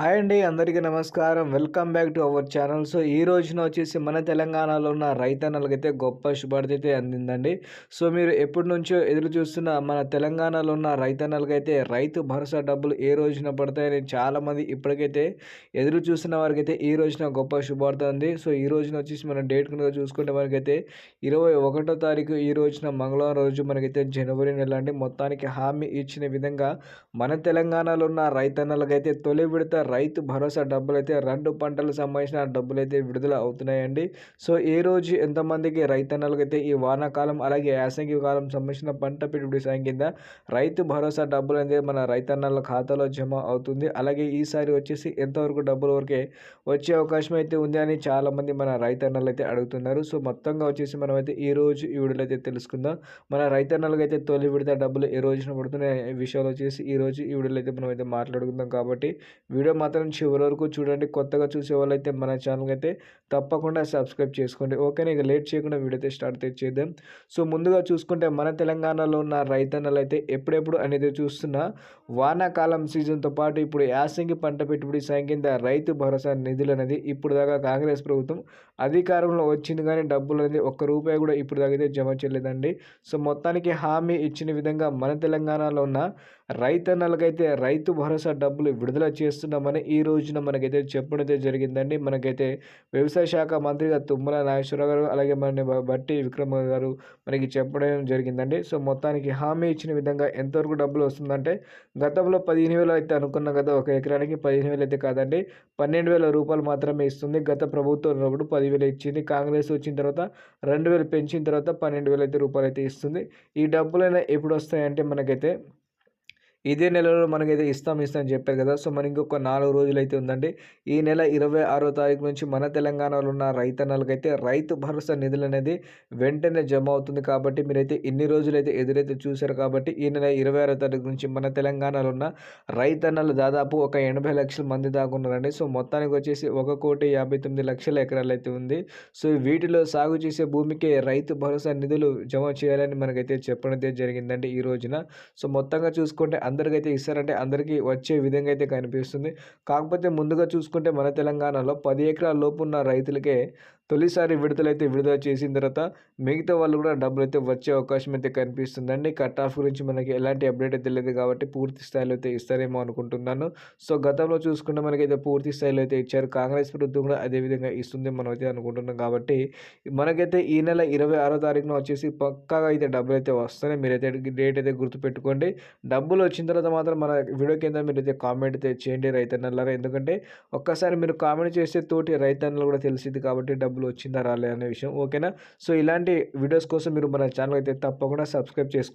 Hi అండి అందరికీ నమస్కారం. Welcome back to our channel. So ఈ రోజున వచ్చేసి మన తెలంగాణలో ఉన్న రైతన్నలకైతే గొప్ప శుభార్త అయితే అందిందండి. సో మీరు ఎప్పటి నుంచో ఎదురు చూస్తున్న మన తెలంగాణలో ఉన్న రైతన్నలకైతే రైతు భరోసా డబ్బులు ఏ రోజున పడతాయని చాలామంది ఇప్పటికైతే ఎదురు చూస్తున్న వారికైతే ఈ రోజున గొప్ప శుభార్త ఉంది సో ఈ రోజున వచ్చేసి మనం డేట్ కనుక చూసుకుంటే మనకైతే ఇరవై ఒకటో తారీఖు ఈ రోజున మంగళవారం రోజు మనకైతే జనవరి నెల అండి. మొత్తానికి హామీ ఇచ్చిన విధంగా మన తెలంగాణలో ఉన్న రైతన్నలకైతే తొలి విడత రైతు భరోసా డబ్బులు అయితే రెండు పంటలకు సంబంధించిన డబ్బులు అయితే విడుదల అవుతున్నాయండి. సో ఏ రోజు ఎంతమందికి రైతన్నలకైతే ఈ వానాకాలం అలాగే యాసంగి కాలం సంబంధించిన పంట పెట్టుబడి సాయం కింద రైతు భరోసా డబ్బులు అనేది మన రైతన్నల ఖాతాలో జమ అవుతుంది. అలాగే ఈసారి వచ్చేసి ఎంతవరకు డబ్బుల వరకే వచ్చే అవకాశం అయితే ఉంది అని చాలామంది మన రైతన్నలు అయితే అడుగుతున్నారు. సో మొత్తంగా వచ్చేసి మనం అయితే ఈ రోజు ఈ వీడియోలో అయితే తెలుసుకుందాం. మన రైతన్నలకు అయితే తొలి విడత డబ్బులు ఏ రోజున పడుతున్నాయి విషయాలు వచ్చేసి ఈ రోజు ఈ వీడియోలో అయితే మనం అయితే మాట్లాడుకుందాం కాబట్టి వీడియో మాత్రం చివరి వరకు చూడండి. కొత్తగా చూసే వాళ్ళైతే మన ఛానల్కి అయితే తప్పకుండా సబ్స్క్రైబ్ చేసుకోండి. ఓకేనా? ఇక లేట్ చేయకుండా వీడియో అయితే స్టార్ట్ చేద్దాం. సో ముందుగా చూసుకుంటే మన తెలంగాణలో ఉన్న రైతన్నలు అయితే ఎప్పుడెప్పుడు అనేది చూస్తున్న వానాకాలం సీజన్తో పాటు ఇప్పుడు యాసంగి పంట పెట్టుబడి సాయం కింద రైతు భరోసా నిధులు అనేది ఇప్పుడు దాకా కాంగ్రెస్ ప్రభుత్వం అధికారంలో వచ్చింది కానీ డబ్బులు అనేది ఒక్క రూపాయి కూడా ఇప్పుడు దాకా జమ చేయలేదండి. సో మొత్తానికి హామీ ఇచ్చిన విధంగా మన తెలంగాణలో ఉన్న రైతన్నలకైతే రైతు భరోసా డబ్బులు విడుదల చేస్తున్నామని ఈ రోజున మనకైతే చెప్పడం అయితే జరిగిందండి. మనకైతే వ్యవసాయ శాఖ మంత్రిగా తుమ్మల నాగేశ్వరరావు గారు అలాగే మన బట్టి విక్రమ గారు మనకి చెప్పడం జరిగిందండి. సో మొత్తానికి హామీ ఇచ్చిన విధంగా ఎంతవరకు డబ్బులు వస్తుందంటే గతంలో పదిహేను వేలు అయితే అనుకున్నాం కదా ఒక ఎకరానికి పదిహేను వేలు అయితే కాదండి. పన్నెండు వేల రూపాయలు మాత్రమే ఇస్తుంది. గత ప్రభుత్వం ఉన్నప్పుడు పదివేలు ఇచ్చింది. కాంగ్రెస్ వచ్చిన తర్వాత రెండు వేలు పెంచిన తర్వాత పన్నెండు వేలు అయితే రూపాయలు అయితే ఇస్తుంది. ఈ డబ్బులైనా ఎప్పుడు వస్తాయంటే మనకైతే ఇదే నెలలో మనకైతే ఇస్తాం ఇస్తాం అని చెప్పారు కదా. సో మనకి ఇంకొక నాలుగు రోజులు అయితే ఉందండి. ఈ నెల ఇరవై ఆరో తారీఖు నుంచి మన తెలంగాణలో ఉన్న రైతన్నలకైతే రైతు భరోసా నిధులు అనేది వెంటనే జమ అవుతుంది కాబట్టి మీరైతే ఇన్ని రోజులైతే ఎదురైతే చూశారు కాబట్టి ఈ నెల ఇరవై ఆరో తారీఖు నుంచి మన తెలంగాణలో ఉన్న రైతన్నలు దాదాపు ఒక ఎనభై లక్షల మంది దాకా ఉన్నారండి. సో మొత్తానికి వచ్చేసి ఒక కోటి యాభై తొమ్మిది లక్షల ఎకరాలు అయితే ఉంది. సో వీటిలో సాగు చేసే భూమికి రైతు భరోసా నిధులు జమ చేయాలని మనకైతే చెప్పడం జరిగిందండి ఈ రోజున. సో మొత్తంగా చూసుకుంటే అందరికైతే ఇస్తారంటే అందరికీ వచ్చే విధంగా అయితే కనిపిస్తుంది. కాకపోతే ముందుగా చూసుకుంటే మన తెలంగాణలో పది ఎకరాల లోపు ఉన్న రైతులకే తొలిసారి విడుదలైతే విడుదల చేసిన తర్వాత మిగతా వాళ్ళు కూడా డబ్బులు అయితే వచ్చే అవకాశం అయితే కనిపిస్తుందండి. కట్ ఆఫ్ గురించి మనకి ఎలాంటి అప్డేట్ అయితే లేదు కాబట్టి పూర్తి స్థాయిలో అయితే ఇస్తారేమో అనుకుంటున్నాను. సో గతంలో చూసుకుంటే మనకైతే పూర్తి స్థాయిలో అయితే ఇచ్చారు. కాంగ్రెస్ ప్రభుత్వం కూడా అదే విధంగా ఇస్తుంది మనం అయితే అనుకుంటున్నాం కాబట్టి మనకైతే ఈ నెల ఇరవై ఆరో తారీఖున వచ్చేసి పక్కాగా అయితే డబ్బులు అయితే వస్తున్నాయి. మీరైతే డేట్ అయితే గుర్తుపెట్టుకోండి. డబ్బులు వచ్చిన తర్వాత మాత్రం మన వీడియో కింద మీరు అయితే కామెంట్ అయితే చేయండి రైతన్నలారా. ఎందుకంటే ఒక్కసారి మీరు కామెంట్ చేస్తే తోటి రైతన్నలు కూడా తెలిసింది కాబట్టి డబ్బులు డబ్బులు వచ్చిందా రాలే అనే విషయం ఓకేనా? సో ఇలాంటి వీడియోస్ కోసం మీరు మన ఛానల్ అయితే తప్పకుండా సబ్స్క్రైబ్ చేసుకోండి